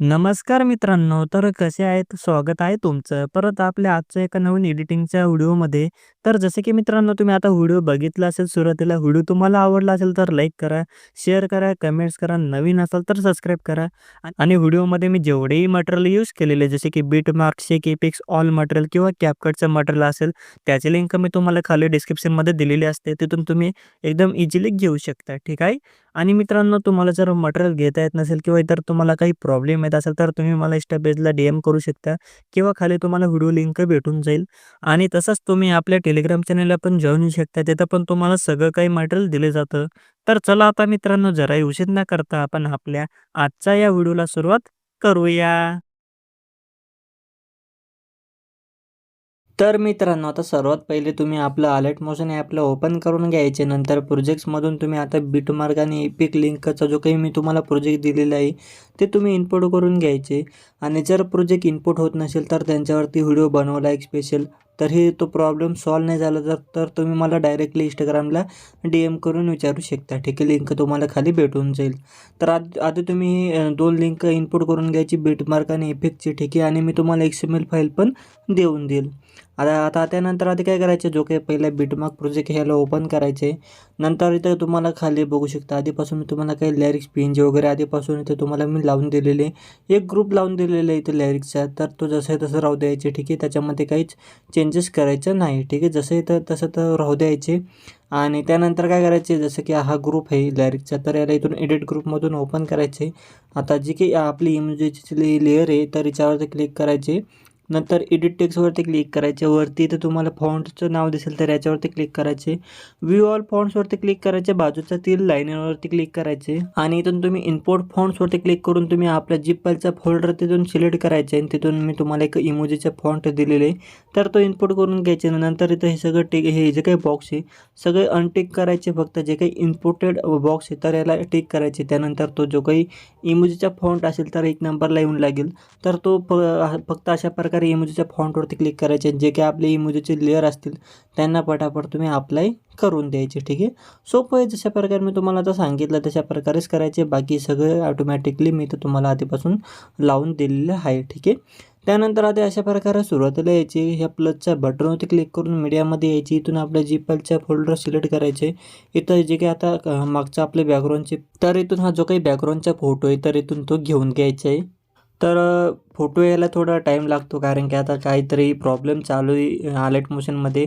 नमस्कार मित्रांनो, तर कसे आहेत? स्वागत आहे तुमचं परत आपल्या आजच्या एका नवीन एडिटिंगच्या व्हिडिओमध्ये. तर जसे की मित्रांनो तुम्ही आता व्हिडिओ बघितला असेल सुरुवातीला व्हिडिओ तुम्हाला आवडला असेल तर लाईक करा, शेअर करा, कमेंट्स करा. नवीन असाल तर सबस्क्राईब करा आणि व्हिडिओमध्ये मी जेवढेही मटेरियल यूज केलेले जसे की Beatmark, shake effects, all material किंवा कॅपकटचं मटेरियल असेल त्याची लिंक मी तुम्हाला खाली डिस्क्रिप्शनमध्ये दिलेली असते. तिथून तुम्ही एकदम इझिली घेऊ शकता. ठीक आहे. आणि मित्रांनो तुम्हाला जर मटेरियल घेता येत नसेल किंवा इतर तुम्हाला काही प्रॉब्लेम येत असेल तर तुम्ही मला Insta पेजला करू शकता किंवा खाली तुम्हाला व्हिडिओ लिंक भेटून जाईल आणि तसंच तुम्ही आपल्या टेलिग्राम चॅनल आपण जॉईन होऊ शकता. तिथं पण तुम्हाला सगळं काही मटेरियल दिलं जातं. तर चला आता मित्रांनो जराही उशीर न करता आपण आपल्या आजच्या या व्हिडिओला सुरुवात करूया. तर मित्रांनो आता सर्वात पहिले तुम्ही आपलं अलर्ट मोशन ॲपला ओपन करून घ्यायचे. नंतर प्रोजेक्ट्समधून तुम्ही आता बिटमार्क आणि एपिक लिंकचा जो काही मी तुम्हाला प्रोजेक्ट दिलेला आहे ते तुम्ही इनपुट करून घ्यायचे आणि जर प्रोजेक्ट इनपुट होत नसेल तर त्यांच्यावरती व्हिडिओ बनवला एक स्पेशल तरी तो प्रॉब्लेम सॉल्व नाही झाला तर तर तुम्ही मला डायरेक्टली इंस्टाग्रामला डी-एम करून विचारू शकता. ठीक आहे. लिंक तुम्हाला खाली भेटून जाईल. तर आधी आधी तुम्ही दोन लिंक इनपुट करून घ्यायची बीटमार्क आणि इफेक्टची ठीक आहे आणि मी तुम्हाला एक्सएमएल फाईल पण देऊन देईल. आता आता त्यानंतर आधी काय करायचं जो काही पहिला बीटमार्क प्रोजेक्ट ह्याला ओपन करायचे. नंतर इथं तुम्हाला खाली बघू शकता आधीपासून मी तुम्हाला काही लिरिक्स पिंजे वगैरे आधीपासून इथे तुम्हाला मी लावून दिलेले. एक ग्रुप लावून दिलेला आहे इथे लिरिक्सचा तर तो जसं तसं राहू द्यायचे. ठीक आहे. त्याच्यामध्ये काहीच चेंज चेंजेस करायचं नाही. ठीक आहे. जसं इथं तसं तर राहू द्यायचे आणि त्यानंतर काय करायचे जसं की हा ग्रुप आहे लॅरिकचा तर याला इथून एडिट ग्रुपमधून ओपन करायचे. आता जी की आपली म्हणजे इमोजीची लेअर आहे तर याच्यावरती क्लिक करायचे. नंतर एडिट टेक्सवरती क्लिक करायचे. वरती इथं तुम्हाला फॉन्टचं नाव दिसेल तर याच्यावरती क्लिक करायचे. व्ह्यू ऑल फॉन्ट्सवरती क्लिक करायचे. बाजूच्या तीन लाईनवरती क्लिक करायचे आणि इथून तुम्ही इम्पोर्ट फॉन्ट्सवरती क्लिक करून तुम्ही आपल्या जिपलचा फोल्डर तिथून सिलेक्ट करायचे आणि तिथून मी तुम्हाला एक इमोजीचा फॉन्ट दिलेले तर तो इम्पोर्ट करून घ्यायचे. नंतर इथं हे सगळं टिक हे जे काही बॉक्स आहे सगळे अनटिक करायचे. फक्त जे काही इम्पोर्टेड बॉक्स आहे तर याला टिक करायचे. त्यानंतर तो जो काही इमोजीचा फॉन्ट असेल तर एक नंबरला येऊन लागेल. तर तो फक्त अशा प्रकारे इमोजीच्या फॉन्टवरती क्लिक करायचे. जे काही आपले इमोजीचे लेअर असतील त्यांना पटापट तुम्ही अप्लाय करून द्यायचे. ठीक आहे. सोपं आहे जशा प्रकारे मी तुम्हाला आता सांगितलं तशा प्रकारेच करायचे. बाकी सगळं ऑटोमॅटिकली मी तर तुम्हाला आधीपासून लावून दिलेलं आहे. ठीक आहे. त्यानंतर आता अशा प्रकारे सुरुवातीला यायची ह्या प्लसच्या बटनवरती क्लिक करून मीडियामध्ये यायची. इथून आपल्या जीपलच्या फोल्डर सिलेक्ट करायचे. इथं जे काही आता मागचं आपले बॅकग्राऊंडचे तर इथून हा जो काही बॅकग्राऊंडचा फोटो आहे तर इथून तो घेऊन घ्यायचा आहे. तर फोटो यायला थोडा टाईम लागतो कारण की आता काहीतरी प्रॉब्लेम चालू आहे अलर्ट मोशनमध्ये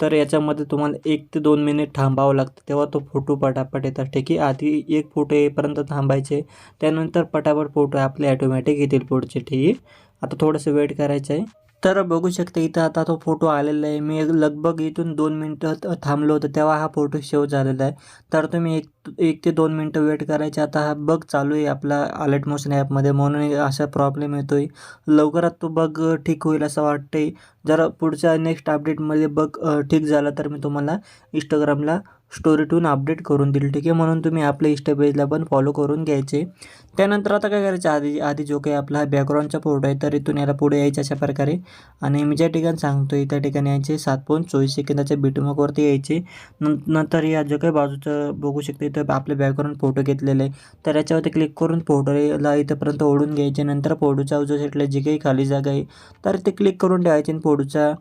तर याच्यामध्ये तुम्हाला एक ते दोन मिनिट थांबावं लागतं तेव्हा तो फोटो पटापट येतात. ठीक आहे. आधी एक फोटो येईपर्यंत थांबायचे. त्यानंतर पटापट फोटो आपले ॲटोमॅटिक येतील पुढचे. ठीक आहे. आता थोडंसं वेट करायचं आहे. तर बघू शकता इथं आता तो फोटो आलेला आहे. मी लगभग इथून दोन मिनटं थांबलो होतो तेव्हा हा फोटो सेव्ह झालेला आहे. तर तुम्ही एक एक ते दोन मिनटं वेट करायचे. आता हा बग चालू आहे आपला अलर्ट मोशन ॲपमध्ये म्हणून असा प्रॉब्लेम येतो आहे. लवकरात तो बग ठीक होईल असं वाटतंय. जर पुढच्या नेक्स्ट अपडेटमध्ये बग ठीक झाला तर मी तुम्हाला इंस्टाग्रामला स्टोरी ठेवून अपडेट करून दिली ठीक आहे. म्हणून तुम्ही आपल्या Insta पेजला पण फॉलो करून घ्यायचे. त्यानंतर आता काय करायचं आधी आधी जो काही आपला बॅकग्राऊंडचा फोटो आहे तर इथून याला पुढे यायचं अशा प्रकारे आणि मी ज्या ठिकाणी सांगतो आहे त्या ठिकाणी यायचे 7.24 सेकंदाच्या बिटमार्कवरती यायचे. नंतर या जो काही बाजूचं बघू शकते इथं आपले बॅकग्राऊंड फोटो घेतलेले आहे. तर याच्यावरती क्लिक करून फोटोला इथपर्यंत ओढून घ्यायचे. नंतर फोटोचा जो सेटला जी काही खाली जागा आहे तर ते क्लिक करून ठेवायचे आणि फोटोचा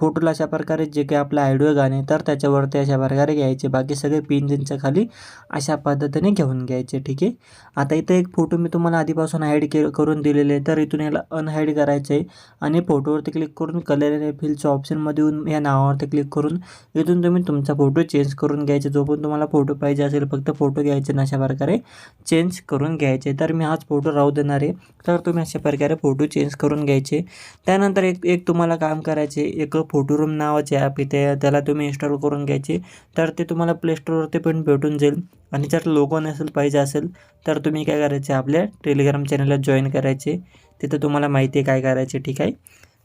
फोटोला अशा प्रकारे जे काही आपलं आयडिओ गाणे तर त्याच्यावरती अशा प्रकारे घ्यायचे. बाकी सगळे पिन त्यांच्या खाली अशा पद्धतीने घेऊन घ्यायचे. ठीक आहे. आता इथं एक फोटो मी तुम्हाला आधीपासून हाईड के करून दिलेले आहे तर इथून याला अनहाईड करायचं आहे आणि फोटोवरती क्लिक करून कलर आणि फिलच्या ऑप्शनमध्ये येऊन या नावावरती क्लिक करून इथून तुम्ही तुमचा फोटो चेंज करून घ्यायचे. जो पण तुम्हाला फोटो पाहिजे असेल फक्त फोटो घ्यायचे ना अशा प्रकारे चेंज करून घ्यायचे. तर मी हाच फोटो राहू देणार आहे. तर तुम्ही अशा प्रकारे फोटो चेंज करून घ्यायचे. त्यानंतर एक एक तुम्हाला काम करायचे एक फोटोरूम नावाचे ॲप इथे त्याला तुम्ही इन्स्टॉल करून घ्यायचे. तर ते तुम्हाला प्लेस्टोरवरती पण भेटून जाईल आणि जर लोगो नसेल पाहिजे असेल तर तुम्ही काय करायचे आपल्या टेलिग्राम चॅनलला जॉईन करायचे. तिथं तुम्हाला माहिती आहे काय करायचे. ठीक आहे.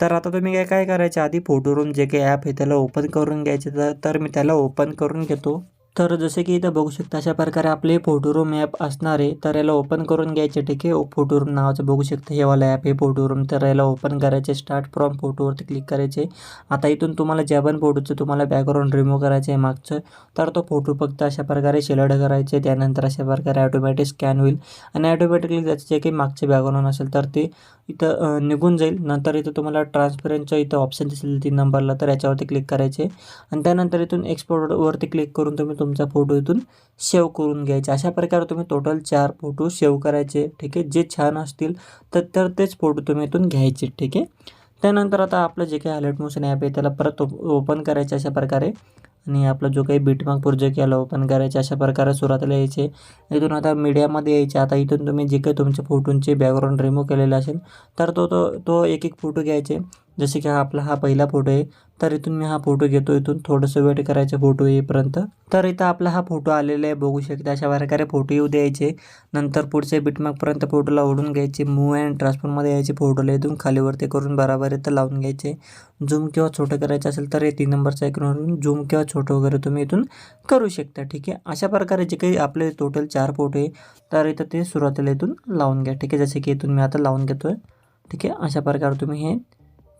तर आता तुम्ही काय काय करायचे आधी फोटोरूम जे काही ॲप आहे त्याला ओपन करून घ्यायचे तर तर मी त्याला ओपन करून घेतो. तर जसे की इथं बघू शकता अशा प्रकारे आपले फोटोरूम ॲप असणार आहे तर याला ओपन करून घ्यायचे ठीक आहे? फोटोरूम नावाचं बघू शकता हे वाला ॲप आहे फोटोरूम. तर याला ओपन करायचे स्टार्ट फ्रॉम फोटोवरती क्लिक करायचे. आता इथून तुम्हाला ज्या पण फोटोचं तुम्हाला बॅकग्राऊंड रिमूव्ह करायचं आहे मागचं तर तो फोटो फक्त अशा प्रकारे सिलेक्ट करायचे. त्यानंतर अशा प्रकारे ऑटोमॅटिक स्कॅन होईल. आणि ऑटोमॅटिकली त्याचे जे काही मागचे बॅकग्राऊंड असेल तर ते इथं निघून जाईल. नंतर इथं तुम्हाला ट्रान्सपरंटचं इथं ऑप्शन दिसेल तीन नंबरला तर याच्यावरती क्लिक करायचे. आणि त्यानंतर इथून एक्सपोर्टवरती क्लिक करून तुम्ही तुमचा फोटो इथून सेव्ह करून घ्यायचे. अशा प्रकारे तुम्ही टोटल चार फोटो सेव्ह करायचे ठीक आहे? जे छान असतील तर तर तेच फोटो तुम्ही इथून घ्यायचे ठीक आहे? त्यानंतर आता आपलं जे काही हॅलेट मोशन ॲप आहे त्याला परत ओपन करायचे अशा प्रकारे. आणि आपला जो काही बीटमार्क प्रोजेक्ट याला ओपन करायचे अशा प्रकारे सुरुवातीला यायचे. इथून आता मीडियामध्ये यायचे. आता इथून तुम्ही जे काही तुमच्या फोटोंचे बॅकग्राऊंड रिमूव्ह केलेले असेल तर तो तो तो एक एक फोटो घ्यायचे. जसे की हा आपला हा पहिला फोटो आहे तर इथून मी हा फोटो घेतो इथून थोडंसं वेट करायचं फोटो येईपर्यंत. तर इथं आपला हा फोटो आलेला आहे बघू शकता अशा प्रकारे फोटो येऊ द्यायचे. नंतर पुढचे बिटमार्कपर्यंत फोटोला ओढून घ्यायचे मूव अँड ट्रान्सफरमध्ये यायचे फोटोला इथून खालीवरती करून बराबर इथं लावून घ्यायचे. झूम किंवा छोटं करायचं असेल तर हे तीन नंबरचा ऐकून झूम किंवा छोटं वगैरे तुम्ही इथून करू शकता ठीक आहे? अशा प्रकारे जे काही आपले टोटल चार फोटो आहे तर इथं ते सुरुवातीला इथून लावून घ्या ठीक आहे? जसे की इथून मी आता लावून घेतो आहे ठीक आहे? अशा प्रकारे तुम्ही हे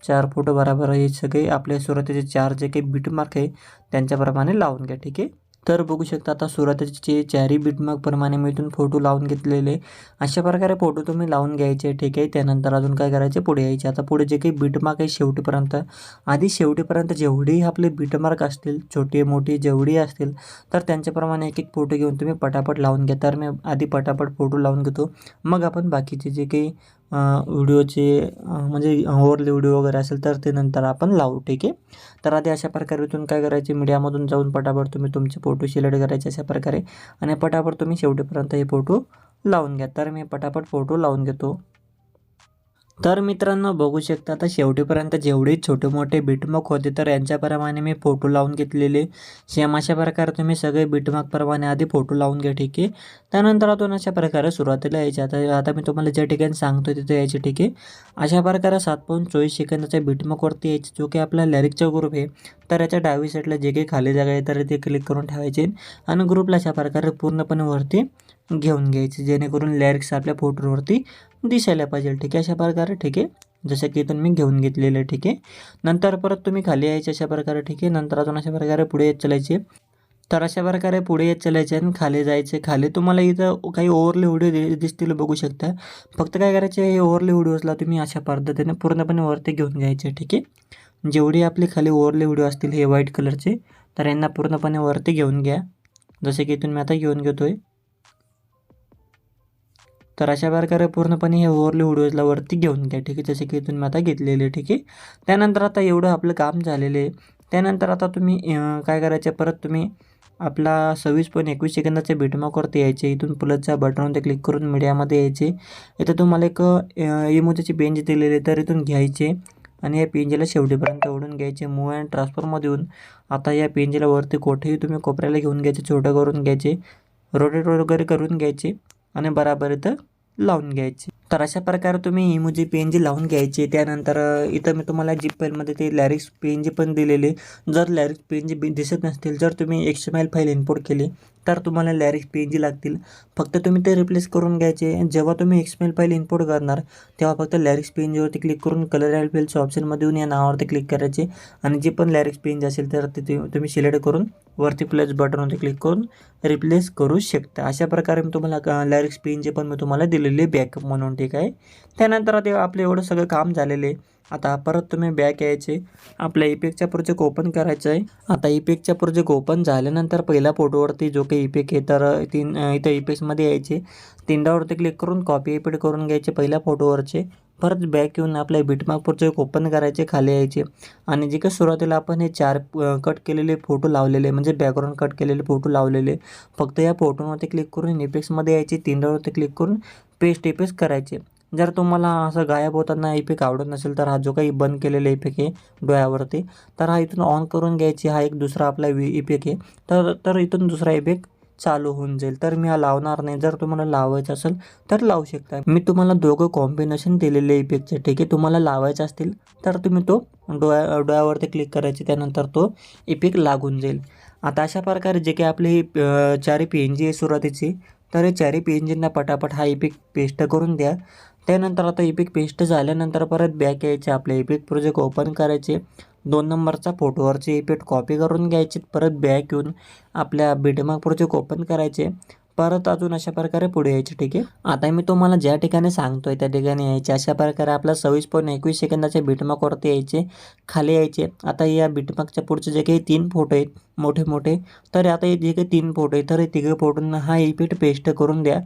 चार फोटो बरोबर हे सगळे आपले सुरुवातीचे चार जे काही बीटमार्क आहे त्यांच्याप्रमाणे लावून घ्या ठीक आहे? तर बघू शकता आता सुरुवातीचे चारही बीटमार्कप्रमाणे मी इथून फोटो लावून घेतलेले अशा प्रकारे फोटो तुम्ही लावून घ्यायचे ठीक आहे? त्यानंतर अजून काय करायचे? पुढे यायचे. आता पुढे जे काही बीटमार्क आहे शेवटीपर्यंत. आधी शेवटीपर्यंत जेवढेही आपले बीटमार्क असतील छोटे मोठे जेवढेही असतील तर त्यांच्याप्रमाणे एक एक फोटो घेऊन तुम्ही पटापट लावून घ्या. तर मी आधी पटापट फोटो लावून घेतो. मग आपण बाकीचे जे काही व्हिडिओचे म्हणजे ओवरले व्हिडिओ वगैरे असेल तर ते नंतर आपण लावू ठीक आहे? तर आधी अशा प्रकारे इथून काय करायचे मीडियामधून जाऊन पटापट तुम्ही तुमचे फोटो सिलेक्ट करायचे अशा प्रकारे आणि पटापट तुम्ही शेवटीपर्यंत हे फोटो लावून घ्या. तर मी पटापट फोटो लावून घेतो. तर मित्रांनो बघू शकता आता शेवटीपर्यंत जेवढे छोटे मोठे बीटमार्क होते तर यांच्याप्रमाणे मी फोटो लावून घेतलेले. सेम अशा प्रकारे तुम्ही सगळे बीटमार्कप्रमाणे आधी फोटो लावून घ्या ठीक आहे? त्यानंतर आपण अशा प्रकारे सुरुवातीला यायचे. आता आता मी तुम्हाला ज्या ठिकाणी सांगतो तिथे यायचे ठीक आहे? अशा प्रकारे सात पॉईंट चोवीस सेकंदाच्या बीटमार्कवरती यायचे जो की आपला लॅरिकचा ग्रुप आहे. तर याच्या डावी साईडला जे काही खाली जागा आहे तर ते क्लिक करून ठेवायचे आणि ग्रुपला अशा प्रकारे पूर्णपणे वरती घेऊन घ्यायचे जेणेकरून लॅरिक्स आपल्या फोटोवरती दिसायला पाहिजे ठीक आहे? अशा प्रकारे ठीक आहे? जसं की इथून मी घेऊन घेतलेलं आहे ठीक आहे? नंतर परत तुम्ही खाली यायचे अशा प्रकारे ठीक आहे? नंतर अजून अशा प्रकारे पुढे येत चलायचे. तर अशा प्रकारे पुढे येत चलायचे आणि खाली जायचे. खाली तुम्हाला इथं काही ओव्हरले व्हिडिओ दिसतील बघू शकता. फक्त काय करायचे हे ओव्हरले व्हिडिओजला तुम्ही अशा पद्धतीने पूर्णपणे वरती घेऊन घ्यायचे ठीक आहे? जेवढी आपली खाली ओव्हरले व्हिडिओ असतील हे व्हाईट कलरचे तर यांना पूर्णपणे वरती घेऊन घ्या. जसे की इथून मी आता घेऊन घेतो आहे तर अशा प्रकारे पूर्णपणे हे ओव्हरले व्हिडिओजला वरती घेऊन घ्या ठीक आहे? जसे की इथून आता घेतलेले ठीक आहे? त्यानंतर आता एवढं आपलं काम झालेलं आहे. त्यानंतर आता तुम्ही काय करायचं? परत तुम्ही आपला सव्वीस पॉईंट एकवीस सेकंदाच्या बीटमार्कवरती यायचे. इथून प्लसच्या बटनवरती क्लिक करून मीडियामध्ये यायचे. इथं तुम्हाला एक इमोजीची पेंज दिलेली तर इथून घ्यायचे. आणि या पेंजीला शेवटीपर्यंत ओढून घ्यायचे. मूव अँड ट्रान्सफरमध्ये येऊन आता या पेंजीला वरती कोठेही तुम्ही कोपऱ्याला घेऊन घ्यायचे छोटं करून घ्यायचे. रोटेट वगैरे करून घ्यायचे. आणि बराबर इथं लावून घ्यायची. तर अशा प्रकारे तुम्ही इमोजी पेन जी लावून घ्यायचे त्यानंतर इथं मी तुम्हाला जी फाईलमध्ये ते लॅरिक्स पेन जी पण दिलेले. जर लॅरिक्स पेन जी दिसत नसतील जर तुम्ही एकशे एम फाईल इनपुट केली तर तुम्हाला लॅरिक्स पेन जी लागतील. फक्त तुम्ही ते रिप्लेस करून घ्यायचे. जेव्हा तुम्ही एक्स एम फाईल इम्पोर्ट करणार तेव्हा फक्त लॅरिक्स पेनजीवरती क्लिक करून कलर अँड फिल्डच्या ऑप्शनमध्ये येऊन या नावावरती क्लिक करायचे. आणि जे पण लॅरिक्स पेन असेल तर ते तुम्ही सिलेक्ट करून वरती प्लस बटनवरती क्लिक करून रिप्लेस करू शकता. अशा प्रकारे मी तुम्हाला लॅरिक्स पेन जी पण मी तुम्हाला दिलेली बॅकअप म्हणून. ठीक आहे. त्यानंतर आता आपलं एवढं सगळं काम झालेलं आहे. आता परत तुम्ही बॅक यायचे. आपल्या इपेकचा प्रोजेक्ट ओपन करायचं आहे. आता इपेकचा प्रोजेक्ट ओपन झाल्यानंतर पहिल्या फोटोवरती जो काही इपेक आहे तर तीन इथं इपेक्समध्ये यायचे. तीनडावरती क्लिक करून कॉपी एपिड करून घ्यायचे पहिल्या फोटोवरचे परत बॅक येऊन आपल्या बिटमार्क प्रोजेक्ट ओपन करायचे खाली यायचे. आणि जे काही सुरुवातीला आपण हे चार कट केलेले फोटो लावलेले म्हणजे बॅकग्राऊंड कट केलेले फोटो लावलेले फक्त या फोटोवरती क्लिक करून इपेक्समध्ये यायचे. तीनडावरती क्लिक करून पेस्ट इपेक्स करायचे. जर तुम्हाला असं गायब होताना इफेक्ट आवडत नसेल तर हा जो काही बंद केलेला इफेक्ट आहे डोळ्यावरती तर हा इथून ऑन करून घ्यायची हा एक दुसरा आपला वि इफेक्ट आहे. तर तर इथून दुसरा इफेक्ट चालू होऊन जाईल. तर मी हा लावणार नाही. जर तुम्हाला लावायचं असेल तर लावू शकता. मी तुम्हाला दोघं कॉम्बिनेशन दिलेले इफेक्टचे ठीक आहे? तुम्हाला लावायचे असतील तर तुम्ही तो डोळ्या डोळ्यावरती क्लिक करायचे. त्यानंतर तो इफेक्ट लागून जाईल. आता अशा प्रकारे जे काही आपली चारी पी एन जी आहे सुरुवातीची तर चॅरी पी एन पटापट हा इपिक पेस्ट करून द्या. त्यानंतर आता इपिक पेस्ट झाल्यानंतर परत बॅक यायचे आपले इपिक प्रोजेक्ट ओपन करायचे. दोन नंबरचा फोटोवरचे इफेक्ट कॉपी करून घ्यायचे. परत बॅक येऊन आपल्या बीटमार्क प्रोजेक्ट ओपन करायचे. परत अजून अशा प्रकारे पुढे यायचे ठीक आहे? आता मी तुम्हाला ज्या ठिकाणी सांगतोय त्या ठिकाणी यायचे. अशा प्रकारे आपला सव्वीस पॉईंट एकवीस सेकंदाच्या बीटमार्कवरती यायचे खाली यायचे. आता या बीटमार्कच्या पुढचे जे काही तीन फोटो आहेत मोठे मोठे तर आता हे जे काही तीन फोटो आहेत तर हे तिघं फोटोंना हा इफेक्ट पेस्ट करून द्या.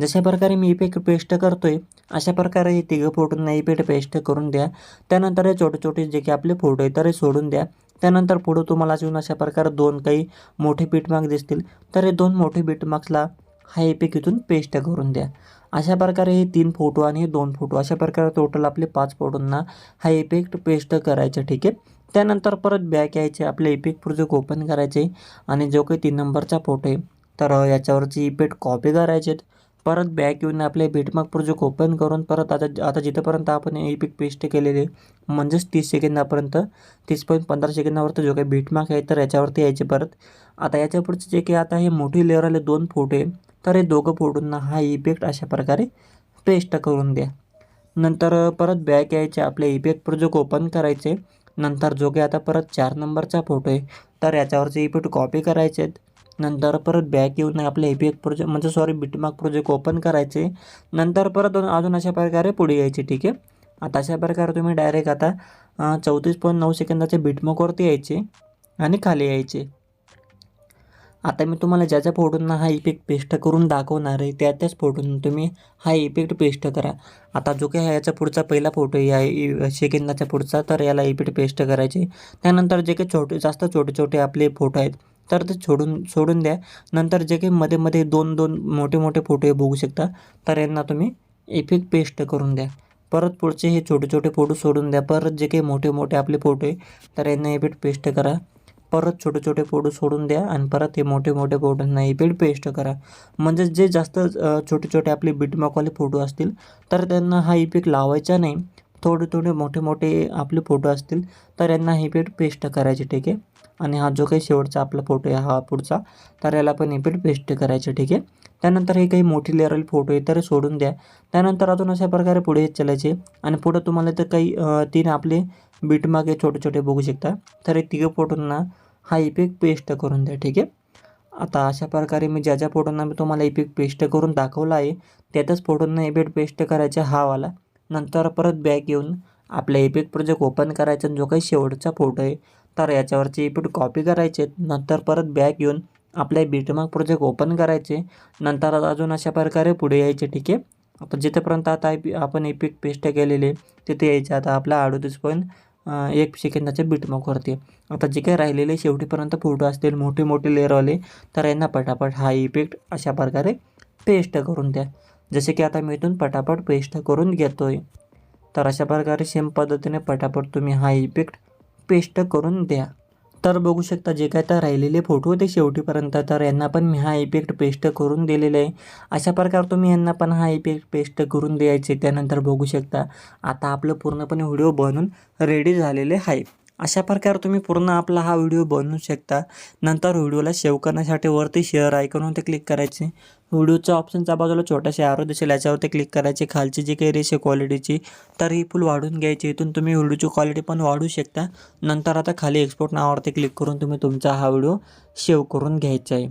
जशा प्रकारे मी इफेक्ट पेस्ट करतोय अशा प्रकारे हे तिघं फोटोंना इफेक्ट पेस्ट करून द्या. त्यानंतर हे छोटे छोटे जे काही आपले फोटो आहेत तर हे सोडून द्या. त्यानंतर पुढं तुम्हाला अजून अशा प्रकारे दोन काही मोठे बीटमार्क दिसतील. तर हे दोन मोठे बीटमार्क्सला हा एपिक इथून पेस्ट करून द्या. अशा प्रकारे हे तीन फोटो आणि हे दोन फोटो अशा प्रकारे टोटल आपले पाच फोटोंना हा इफेक्ट पेस्ट करायचा ठीक आहे? त्यानंतर परत बॅक यायचे आपले इफेक्ट प्रोजेक्ट ओपन करायचे आणि जो काही तीन नंबरचा फोटो आहे तर याच्यावरची इफेक्ट कॉपी करायचे परत बॅक येऊन आपले भेटमार्क प्रोजेक्ट ओपन करून परत आता आता जिथंपर्यंत आपण इफेक्ट पेस्ट केलेले म्हणजेच तीस सेकंदापर्यंत तीस पॉईंट पंधरा सेकंदावरती जो काही बीटमार्क आहे तर याच्यावरती यायचे परत. आता याच्या पुढचे जे काही आता हे मोठी लेअर आले दोन फोटो आहे तर हे दोघं फोटोंना हा इफेक्ट अशा प्रकारे पेस्ट करून द्या. नंतर परत बॅक यायचे आपले इफेक्ट प्रोजेक्ट ओपन करायचे नंतर जो काही आता परत चार नंबरचा फोटो आहे तर याच्यावरचे इफेक्ट कॉपी करायचे आहेत नंतर परत बॅक येऊन आपले इफेक्ट प्रोजेक्ट म्हणजे सॉरी बिटमार्क प्रोजेक्ट ओपन करायचे. नंतर परत अजून अशा प्रकारे पुढे यायचे ठीक आहे? आता अशा प्रकारे तुम्ही डायरेक्ट आता चौतीस पॉईंट नऊ सेकंदाच्या बिटमार्कवरती यायचे आणि खाली यायचे. आता मी तुम्हाला ज्या ज्या फोटोंना हा इफेक्ट पेस्ट करून दाखवणार आहे त्या त्याच फोटोंना तुम्ही हा इफेक्ट पेस्ट करा. आता जो काही याचा पुढचा पहिला फोटो आहे या e- सेकंदाच्या पुढचा तर याला इफेक्ट पेस्ट करायचे. त्यानंतर जे काही छोटे जास्त छोटे छोटे आपले फोटो आहेत तर ते सोडून सोडून द्या. नंतर जे काही मध्ये मध्ये दोन दोन मोठे मोठे फोटो हे बघू शकता. तर यांना तुम्ही इफेक्ट पेस्ट करून द्या. परत पुढचे हे छोटे छोटे फोटो सोडून द्या. परत जे काही मोठे मोठे आपले फोटो आहे तर यांना इफेक्ट पेस्ट करा. परत छोटे छोटे फोटो सोडून द्या आणि परत हे मोठे मोठे फोटोंना इफेक्ट पेस्ट करा. म्हणजे जे जास्त छोटे छोटे आपले बिटमॉकवाले फोटो असतील तर त्यांना हा इफेक्ट लावायचा नाही. थोडे थोडे मोठे मोठे आपले फोटो असतील तर यांना हे इफेक्ट पेस्ट करायचे ठीक आहे? आणि हा जो काही शेवटचा आपला फोटो आहे हा पुढचा तर याला पण इफेक्ट पेस्ट करायचं ठीक आहे? त्यानंतर हे काही मोठी लेअरल फोटो आहे तर सोडून द्या. त्यानंतर अजून अशा प्रकारे पुढे चालायचे. आणि पुढं तुम्हाला तर काही तीन आपले बीटमागे छोटे छोटे बघू शकता. तर हे तिघं फोटोंना हा इफेक्ट पेस्ट करून द्या ठीक आहे? आता अशा प्रकारे मी ज्या ज्या फोटोंना मी तुम्हाला इफेक्ट पेस्ट करून दाखवला आहे त्यातच फोटोंना इफेक्ट पेस्ट करायचा हा वाला. नंतर परत बॅक येऊन आपला इफेक्ट प्रोजेक्ट ओपन करायचा आणि जो काही शेवटचा फोटो आहे तर याच्यावरचे इफेक्ट कॉपी करायचे नंतर परत बॅक येऊन आपल्या बीटमार्क प्रोजेक्ट ओपन करायचे नंतर अजून अशा प्रकारे पुढे यायचे ठीक आहे? आता जिथेपर्यंत आता आपण इफेक्ट पेस्ट केलेले तिथे यायचे. आता आपला अडोतीस पॉईंट एक सेकंदाच्या बीटमार्कवरती आता जे काही राहिलेले शेवटीपर्यंत फोटो असतील मोठे मोठे लेअरवाले तर यांना पटापट हा इफेक्ट अशा प्रकारे पेस्ट करून द्या. जसे की आता मी इथून पटापट पेस्ट करून घेतोय. तर अशा प्रकारे सेम पद्धतीने पटापट तुम्ही हा इफेक्ट पेस्ट करून द्या. तर बघू शकता जे काय तर राहिलेले फोटो होते शेवटीपर्यंत. तर यांना पण मी हा इफेक्ट पेस्ट करून दिलेला आहे. अशा प्रकारे तुम्ही यांना पण हा इफेक्ट पेस्ट करून द्यायचे. त्यानंतर बघू शकता आता आपलं पूर्णपणे व्हिडिओ बनून रेडी झालेले आहे. अशा प्रकारे तुम्ही पूर्ण आपला हा व्हिडिओ बनवू शकता. नंतर व्हिडिओला सेव्ह करण्यासाठी वरती शेअर आयकॉनवरती क्लिक करायचे. व्हिडिओच्या ऑप्शनच्या बाजूला छोटासे आरो दिसेल. याच्यावरती क्लिक करायचे. खालची जी काही रेश आहे क्वालिटीची तर ही फुल वाढून घ्यायची. इथून तुम्ही व्हिडिओची क्वालिटी पण वाढू शकता. नंतर आता खाली एक्सपोर्ट नावावरती क्लिक करून तुम्ही तुमचा हा व्हिडिओ सेव्ह करून घ्यायचा आहे.